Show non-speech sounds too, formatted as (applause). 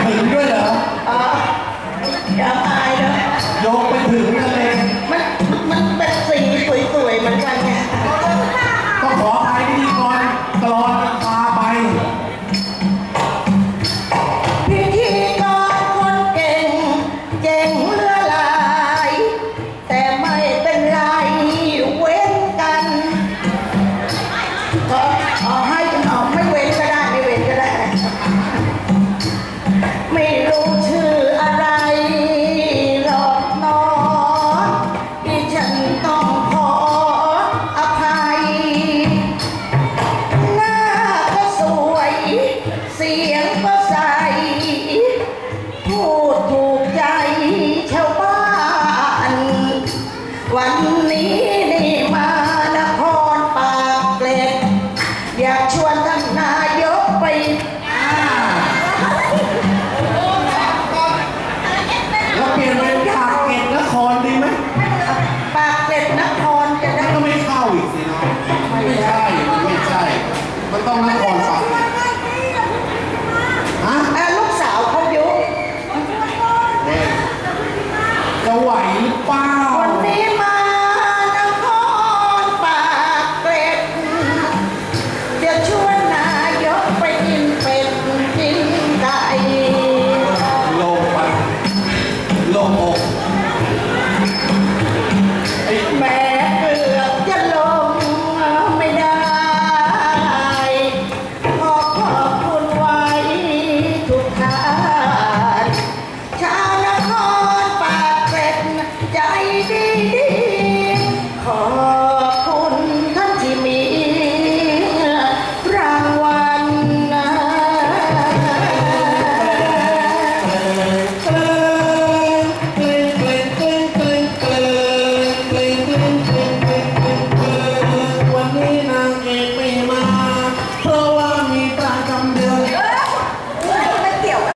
(laughs) Hallelujah. เสียงก็ใส พูดถูกใจชาวบ้าน วันนี้นมานครปากเกร็ดอยากชวนท่านนายกไปแล้เปลี่ยนเป็ากเกร็ดนครดีไหมปากเกร็ดนครจะได้มัก็ไม่เข้าอีกสิเนาะไม่ใช่ไม่ใช่ มันต้องนค 어. 어.